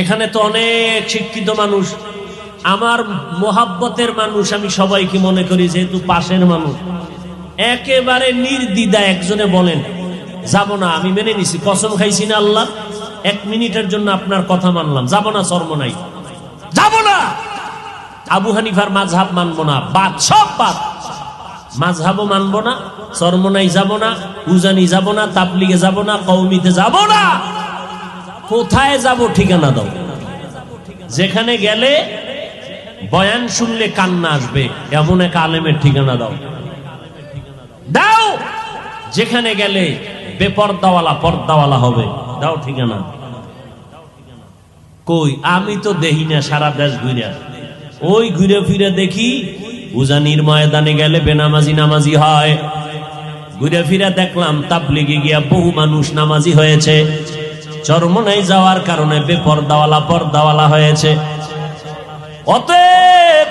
এখানে তো অনেক শিক্ষিত মানুষ। আমার মোহাব্বতের মানুষ আমি সবাইকে মনে করি যেহেতু পাশের মানুষ। একেবারে নির্দ্বিধা একজনে বলেন, যাব না, আমি মেনে নিছি, কসম খাইছি না আল্লাহ, এক মিনিটের জন্য আপনার কথা মানলাম, যাব না, চর্ম নাই। যাব না! আবু হানিফার মাঝহাব মানবো না, বাদ, সব বাদ। মাঝহাবও মানবো না চর্মনাই যাব না, উজানি যাব না, তাবলিগে যাব না কৌমিতে যাব না। কোথায় যাব ঠিকানা দাও। যেখানে গেলে বয়ান শুনলে কান্না আসবে, এমন এক আলেমের ঠিকানা দাও। দাও! যেখানে গেলে বেপর্দাওয়ালা পর্দাওয়ালা হবে, দাও ঠিকানা। কই, আমি তো দেখি না সারা দেশ ঘুরে। ওই ঘুরে ফিরে দেখি, উজানির ময়দানে গেলে বেনামাজি নামাজি হয়। ঘুরে ফিরে দেখলাম তাবলিগে গিয়া বহু মানুষ নামাজি হয়েছে। চরমনায় যাওয়ার কারণে বেপর্দাওয়ালা পর্দাওয়ালা হয়েছে। অতএব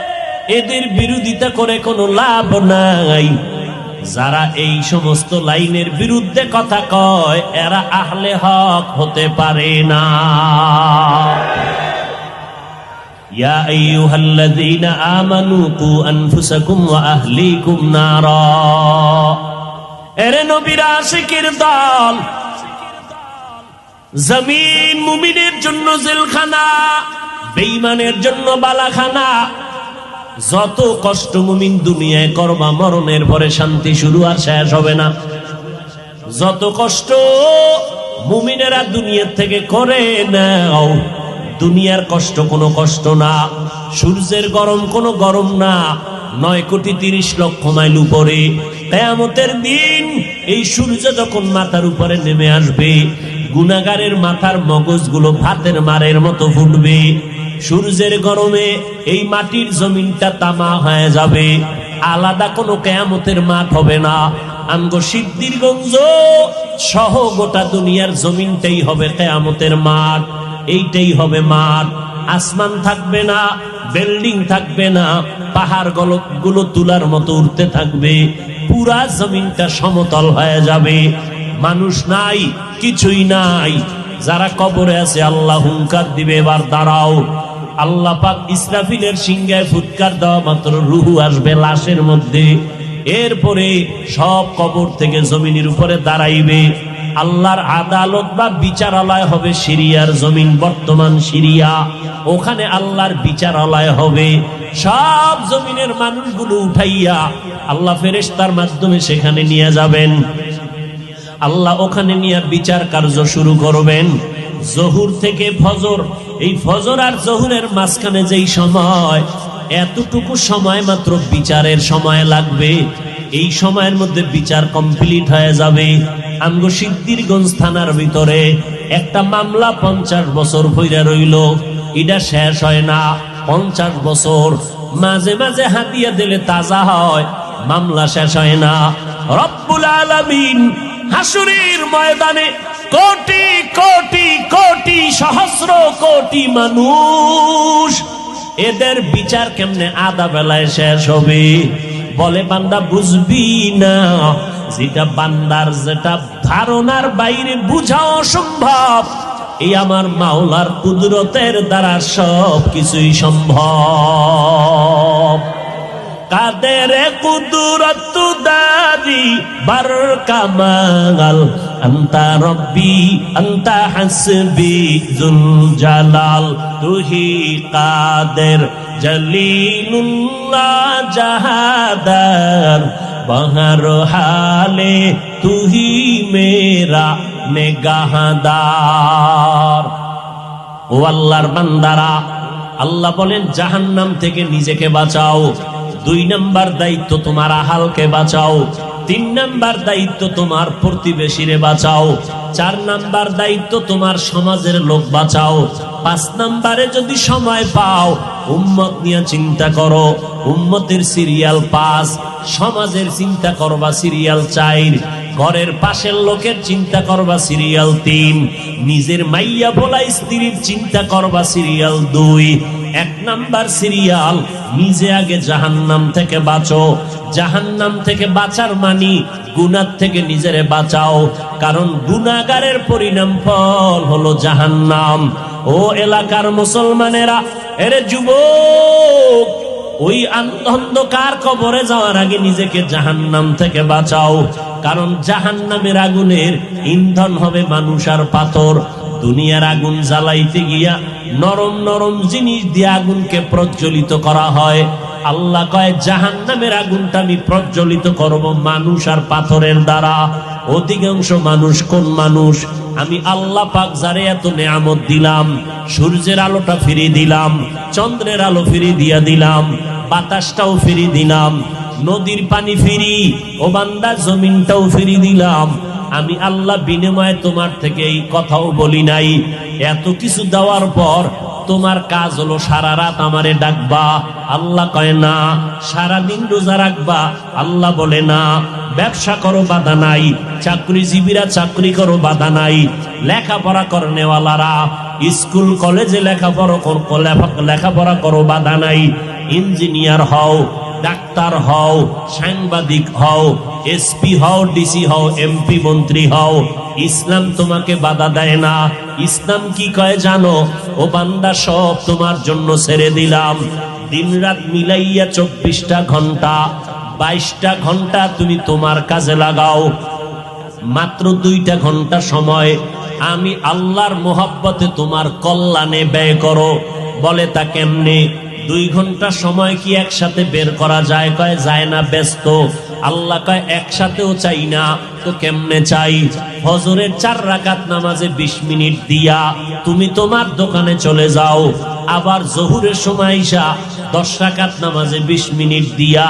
এদের বিরোধিতা করে কোনো লাভ নাই। যারা এই সমস্ত লাইনের বিরুদ্ধে কথা কয়, এরা আহলে হক হতে পারে না। ইয়া আইয়ুহাল্লাযীনা আমানু কু আনফুসাকুম নবীর আশিকের দল জমিন মুমিনের জন্য জেলখানা, বেঈমানের জন্য বালাখানা। যত কষ্ট মুমিন দুনিয়ায় করবা, মরণের পরে শান্তি শুরু আর শেষ হবে না। যত কষ্ট মুমিনেরা দুনিয়ার থেকে করে নাও, দুনিয়ার কষ্ট কোনো কষ্ট না। সূর্যের গরম কোনো গরম না। নয় কোটি তিরিশ লক্ষ মাইল উপরে। কেয়ামতের দিন এই সূর্য যখন মাথার উপরে নেমে আসবে গুনাগারের মাথার মগজগুলো ভাতের মারের মতো ফুটবে। সূর্যের গরমে এই মাটির জমিনটা তামা হয়ে যাবে। আলাদা কোনো কেয়ামতের মাঠ হবে না। আমগো সিদ্ধিরগঞ্জ সহ গোটা দুনিয়ার জমিনটাই হবে কেয়ামতের মাঠ। এইটাই হবে মাঠ। আসমান থাকবে না, বিল্ডিং থাকবে না, পাহাড়গুলো তুলার মতো উঠতে থাকবে। পুরা জমিনটা সমতল হয়ে যাবে। মানুষ নাই কিছুই নাই। যারা কবরে আছে, আল্লাহ হুঙ্কার দিবে, এবার দাঁড়াও। আল্লাহ পাক ইসরাফিলের সিংহায় ফুৎকার দেওয়া মাত্র রুহু আসবে লাশের মধ্যে। এরপরে সব কবর থেকে জমিনের উপরে দাঁড়াইবে। আল্লাহর আদালত বা বিচারালয় হবে সিরিয়ার জমিন, বর্তমান সিরিয়া। ওখানে আল্লাহর বিচারালয় হবে। সব জমিনের মানুষগুলো উঠাইয়া আল্লাহ ফেরেস্তার মাধ্যমে সেখানে নিয়ে যাবেন। আল্লাহ ওখানে নিয়ে বিচার কার্য শুরু করবেন। জহুর থেকে ফজর। এই ফজর আর জহুরের মাঝখানে যেই সময়, এতটুকু সময় মাত্র বিচারের সময় লাগবে। এই সময়ের মধ্যে বিচার কমপ্লিট হয়ে যাবে। আমগো সিদ্দিরগঞ্জ থানার ভিতরে একটা মামলা পঞ্চাশ বছর ভইরা রইল। এটা শেষ হয় না। পঞ্চাশ বছর। মাঝে মাঝে হাতিয়া দিলে তাজা হয়। মামলা শেষ হয় না। রব্বুল আলামিন হাসুরির ময়দানে কোটি কোটি কোটি, সহস্র কোটি মানুষ। এদের বিচার কেমনে আধা বেলায় শেষ হবে? বলে বান্দা বুঝবি না। যেটা বান্দার, যেটা ধারণার বাইরে বুঝা অসম্ভব। এই আমার মাওলার কুদরতের দ্বারা সব কিছুই সম্ভব। কাদের কুদরত দারি বার কামাল আন্তা রব্বি আন্তা হাসবি জুল জালাল তুহি কাদের জলিলুল্লাহ জাহাদার বহর হালে তুহি মেরা নেগাহাদার ও আল্লাহর বান্দারা, আল্লাহ বলেন, জাহান্নাম থেকে নিজেকে বাঁচাও। দুই নাম্বার দায়িত্ব তোমার আহালকে বাঁচাও। তিন নাম্বার দায়িত্ব তোমার প্রতিবেশীরে বাঁচাও। চার নাম্বার দায়িত্ব তোমার সমাজের লোক বাঁচাও। পাঁচ নাম্বারে যদি সময় পাও, উম্মত নিয়ে চিন্তা করো। উম্মতের সিরিয়াল পাঁচ, সমাজের চিন্তা করবা সিরিয়াল চার, ঘরের পাশের লোকের চিন্তা করবা সিরিয়াল তিন, নিজের মাইয়া বলা স্ত্রীর চিন্তা করবা সিরিয়াল দুই এক নাম্বার সিরিয়াল, নিজে আগে জাহান্নাম থেকে বাঁচো। জাহান্নাম থেকে বাঁচার মানি গুনার থেকে নিজেরে বাঁচাও। কারণ গুনাগারের পরিণাম ফল হলো জাহান্নাম। ও এলাকার মুসলমানেরা, এরে যুবক, ওই অন্ধকার কবরে যাওয়ার আগে নিজেকে জাহান্নাম থেকে বাঁচাও। কারণ জাহান্নামের আগুনের ইন্ধন হবে মানুষ আর পাথর। দুনিয়ার আগুন জ্বালাইতে গিয়া নরম নরম জিনিস দিয়ে আগুনকে প্রজ্বলিত করা হয়। আল্লাহ কয়, জাহান্নামের আগুনটা আমি প্রজ্বলিত করব মানুষ আর পাথরের দ্বারা। অধিকাংশ মানুষ কোন মানুষ? আমি আল্লাহ পাক যারে এত নেয়ামত দিলাম, সূর্যের আলোটা ফিরিয়ে দিলাম, চন্দ্রের আলো ফিরিয়ে দিয়া দিলাম, বাতাসটাও ফিরি দিলাম, নদীর পানি ফিরি ও বান্দা জমিনটাও ফিরি দিলাম আমি আল্লাহ বিনিময়ে তোমার থেকে এই কথাও বলি নাই। এত কিছু দেওয়ার পর তোমার কাজ হলো সারা রাত আমারে ডাকবা। আল্লাহ কয়, না সারা দিন রোজা রাখবা। আল্লাহ বলে, না, ব্যবসা করো, বাধা নাই। চাকরিজীবীরা চাকরি করো, বাধা নাই। লেখাপড়া করনেওয়ালারা স্কুল, কলেজে লেখাপড়া লেখাপড়া করো, বাধা নাই। ইঞ্জিনিয়ার হও ডাক্তার হও, সাংবাদিক হও, এসপি হও, ডিসি হও, এমপি, মন্ত্রী হও, ইসলাম তোমাকে বাধা দেয় না। ইসলাম কি কয় জানো? ও বান্দা, সব তোমার জন্য ছেড়ে দিলাম। দিনরাত মিলাইয়া চব্বিশটা ঘণ্টা, বাইশটা ঘণ্টা তুমি তোমার কাজে লাগাও। মাত্র দুইটা ঘণ্টা সময় আমি আল্লাহর মোহাব্বতে তোমার কল্যাণে ব্যয় করো। বলে তা কেমনে? দুই ঘণ্টা সময় কি একসাথে বের করা যায়? কয়, যায় না, ব্যস্ত। আল্লাহ কয়, একসাথেও চাই না, তো কেমনে চাই? হজরের চার রাকাত নামাজে বিশ মিনিট দিয়া তুমি তোমার দোকানে চলে যাও। আবার জহুরের সময় ইসা দশ রাকাত নামাজে বিশ মিনিট দিয়া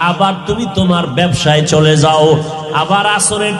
আবার তুমি তোমার ব্যবসায় চলে যাও। আবার আসরের